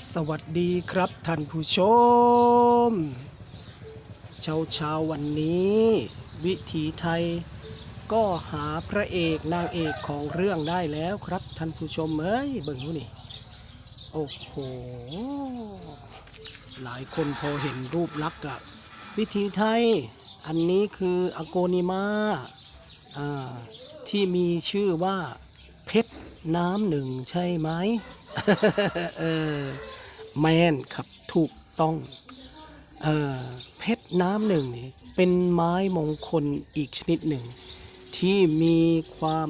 สวัสดีครับท่านผู้ชม เช้าเช้าวันนี้ วิถีไทยก็หาพระเอกนางเอกของเรื่องได้แล้วครับท่านผู้ชมเอ้ยเบิ่งดูนี่ โอ้โห หลายคนพอเห็นรูปลักษณ์อะวิถีไทย อันนี้คืออโกนิมาอ่าที่มีชื่อว่า เพชรน้ำหนึ่งใช่ไหมเออแมนครับถูกต้อง เออเพชรน้ำหนึ่งนี่เป็นไม้มงคลอีกชนิดหนึ่ง ที่มีความ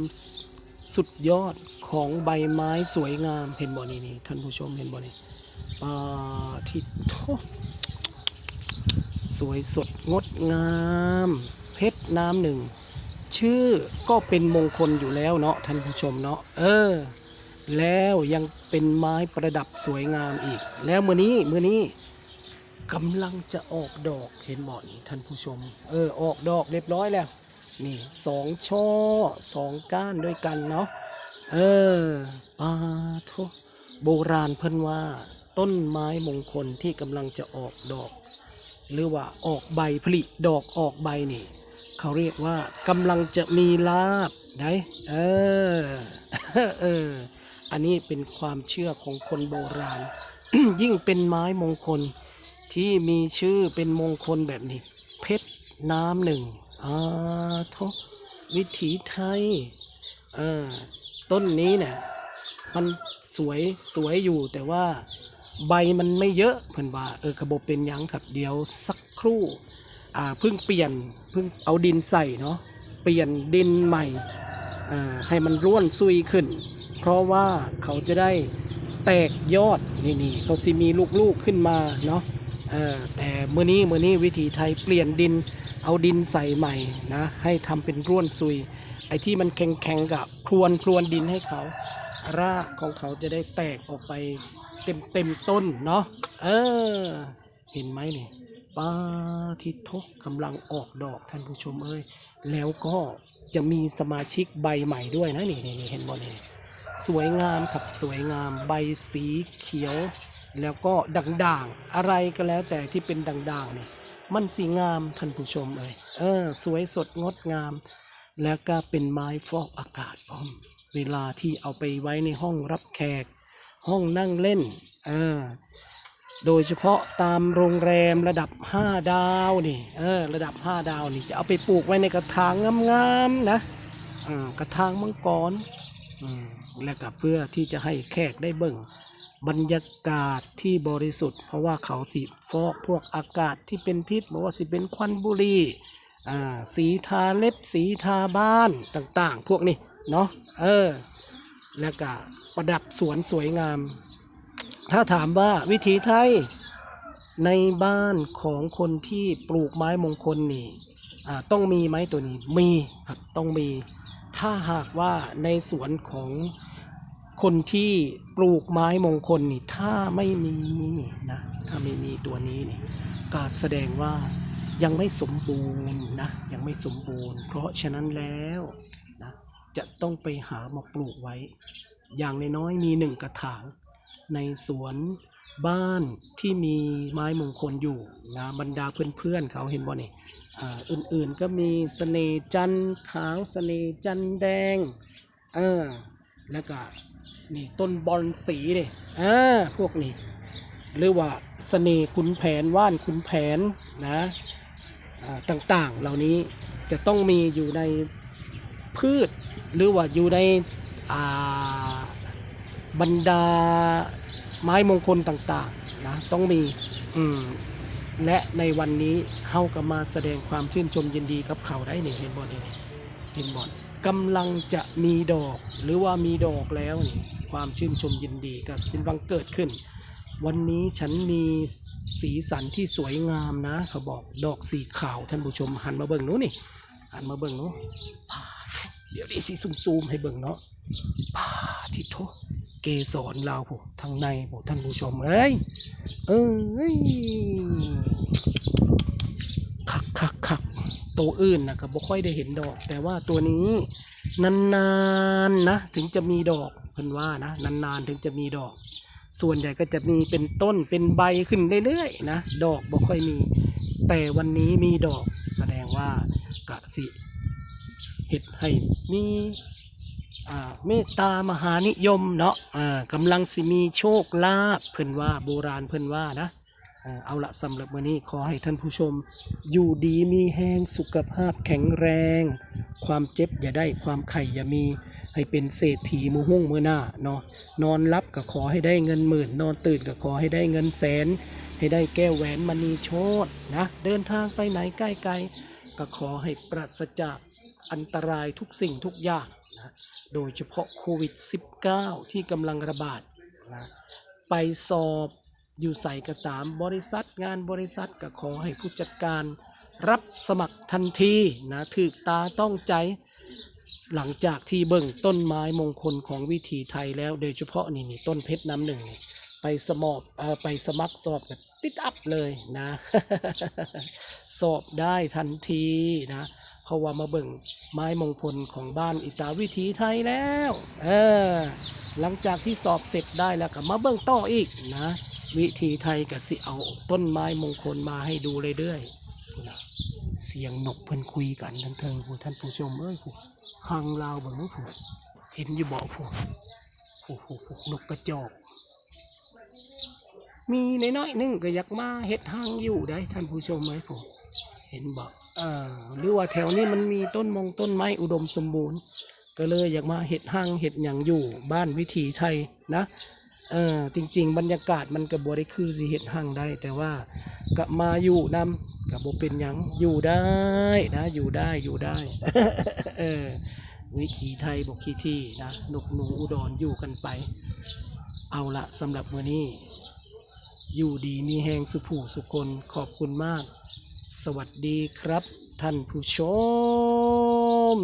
สุดยอดของใบไม้สวยงามเห็นบ่นี่นี่ท่านผู้ชมเห็นบ่นี่ปาทิโทสวยสดงดงาม เพชรน้ำหนึ่ง ชื่อก็เป็นมงคลอยู่แล้วเนาะท่านผู้ชมเนาะเออ แล้วยังเป็นไม้ประดับสวยงามอีก แล้วมือนี้มือนี้กำลังจะออกดอกเห็นบ่นี่ท่านผู้ชม เออออกดอกเรียบร้อยแล้ว นี่สองช่อสองก้านด้วยกันเนาะเออปาทุโบราณเพิ่นว่า ต้นไม้มงคลที่กำลังจะออกดอก หรือว่าออกใบผลิดอกออกใบนี่ เขาเรียกว่ากำลังจะมีลาบได้เออเออ อันนี้เป็นความเชื่อของคนโบราณ ยิ่งเป็นไม้มงคลที่มีชื่อเป็นมงคลแบบนี้ เพชรน้ำหนึ่งอาทวิถีไทยเออต้นนี้เนี่ยมันสวยสวยอยู่แต่ว่าใบมันไม่เยอะเพิ่อนว่าเออกระบบเป็นยังครับเดี๋ยวสักครู่ เพิ่งเปลี่ยนเพิ่งเอาดินใส่เนาะเปลี่ยนดินใหม่ให้มันร่วนซุยขึ้น เพราะว่าเขาจะได้แตกยอดนี่นี่เขาสิมีลูกๆขึ้นมาเนาะแต่เมื่อนี้เมื่อนี้วิถีไทยเปลี่ยนดินเอาดินใส่ใหม่นะให้ทำเป็นร่วนซุย ไอ้ที่มันแข็งๆกับพรวนพรวนดินให้เขา รากของเขาจะได้แตกออกไปเต็มเต็มต้นเนาะเออ เห็นไหมนี่ ป้าทิทกกำลังออกดอกท่านผู้ชมเอ้ยแล้วก็จะมีสมาชิกใบใหม่ด้วยนะนี่นี่นเห็นบ่นี่สวยงามครับสวยงามใบสีเขียว แล้วก็ด่างๆ อะไรก็แล้วแต่ที่เป็นด่างๆนี่มันสีงามท่านผู้ชมเอ้ยเออสวยสดงดงาม แล้วก็เป็นไม้ฟอกอากาศพร้อมเวลาที่เอาไปไว้ในห้องรับแขก ห้องนั่งเล่นเออ โดยเฉพาะตามโรงแรมระดับ 5 ดาวนี่เออระดับ 5 ดาวนี่จะเอาไปปลูกไว้ในกระถางงามๆนะอ่ากระถางมังกรอืมแล้วก็เพื่อที่จะให้แขกได้เบิ่งบรรยากาศที่บริสุทธิ์ เพราะว่าเขาสิฟอกพวกอากาศที่เป็นพิษบอกว่าสิเป็นควันบุหรี่อ่าสีทาเล็บสีทาบ้านต่างๆ พวกนี้เนาะเออแล้วก็ประดับสวนสวยงาม ถ้าถามว่าวิถีไทยในบ้านของคนที่ปลูกไม้มงคลนี่ต้องมีไหมตัวนี้มีครับต้องมี ถ้าหากว่าในสวนของคนที่ปลูกไม้มงคลนี่ถ้าไม่มีนะถ้าไม่มีตัวนี้นี่ก็แสดงว่ายังไม่สมบูรณ์นะยังไม่สมบูรณ์ เพราะฉะนั้นแล้วนะจะต้องไปหามาปลูกไว้ อย่างน้อยๆมีหนึ่งกระถาง ในสวนบ้านที่มีไม้มงคลอยู่นะบรรดาเพื่อนๆเขาเห็นบ่นี่อ่าอื่นๆก็มีเสน่จันขาวเสน่จันแดงเออแล้วก็นี่ต้นบอลสีเนี่ยอ่าพวกนี้ หรือว่าเสน่ห์ขุนแผนว่านขุนแผนนะต่างๆเหล่านี้จะต้องมีอยู่ในพืชหรือว่าอยู่ในอ่า บรรดาไม้มงคลต่างๆนะต้องมีอืมและในวันนี้เฮาก็มาแสดงความชื่นชมยินดีกับเขาได้นี่เห็นบอลนี่เห็นบอลกำลังจะมีดอกหรือว่ามีดอกแล้วนี่ความชื่นชมยินดีกับสินบังเกิดขึ้น วันนี้ฉันมีสีสันที่สวยงามนะ เขาบอกดอกสีขาวท่านผู้ชมหันมาเบิ่งนู้นนี่หันมาเบิ่งนู้พาเดี๋ยวดิสิซูมๆให้เบิ่งเนาะพาทิโท เกสรลาวผมทางในผมท่านผู้ชมเอ้ยเอ้ยคักคักคักตัวอื่นนะก็บ่ค่อยได้เห็นดอก แต่ว่าตัวนี้นานๆนะถึงจะมีดอกเพิ่นว่านะนานๆถึงจะมีดอก ส่วนใหญ่ก็จะมีเป็นต้นเป็นใบขึ้นเรื่อยๆนะดอกบ่ค่อยมี แต่วันนี้มีดอกแสดงว่ากะสิเห็ดให้มี เมตตามหานิยมเนาะกำลังสิมีโชคลาภเพิ่นว่าโบราณเพิ่นว่านะอ่าเอาละสำหรับวันนี้ขอให้ท่านผู้ชม อยู่ดีมีแห้งสุขภาพแข็งแรง ความเจ็บอย่าได้ความไข่อย่ามี ให้เป็นเศรษฐีมือหุ่งมือหน้าเนาะนอนรับก็ขอให้ได้เงินหมื่น นอนตื่นก็ขอให้ได้เงินแสน ให้ได้แก้วแหวนมณีโชตนะ เดินทางไปไหนใกล้ๆก็ขอให้ปราศจาก อันตรายทุกสิ่งทุกอย่างนะโดยเฉพาะโควิด -19 ที่กำลังระบาดนะไปสอบอยู่ใส่กระตามบริษัทงานบริษัทก็ขอให้ผู้จัดการรับสมัครทันทีนะถึกตาต้องใจ หลังจากที่เบิ่งต้นไม้มงคลของวิถีไทยแล้วโดยเฉพาะนี่นี่ต้นเพชรน้ำหนึ่งนี่ ไปสมอบเอ่อไปสมัครสอบแบบติดอัพเลยนะ สอบได้ทันทีนะเพราะว่ามาเบิ่งไม้มงคลของบ้านอิตาวิถีไทยแล้วเออหลังจากที่สอบเสร็จได้แล้วก็มาเบิ่งต่ออีกนะ วิถีไทยก็สิเอาต้นไม้มงคลมาให้ดูเรื่อยๆนะเสียงนกเพิ่นคุยกันทันเทิงผู้ท่านผู้ชมเอ้ยผู้หังลาวเบิ่งนู้นผู้เห็นอยู่บ่ผู้ผู้ผู้นกกระจอก มีน้อยๆหนึงก็อยากมาเฮ็ดหังอยู่ได้ท่านผู้ชมไหมผู้เห็นบ่เออหรือว่าแถวนี้มันมีต้นมงต้นไม้อุดมสมบูรณ์ ก็เลยอยากมาเฮ็ดหังเฮ็ดหยังอยู่บ้านวิถีไทยนะเออจริง ๆ บรรยากาศมันก็บ่ได้คือสิเฮ็ดหังได้ แต่ว่าก็มาอยู่นำก็บ่เป็นหยังอยู่ได้นะอยู่ได้อยู่ได้เออวิถีไทยบอกขี้ที่นะนกหนูอุดรอยู่กันไป เอาละสำหรับมื้อนี้ อยู่ดีมีแหงสุผูสุคนขอบคุณมาก สวัสดีครับท่านผู้ชม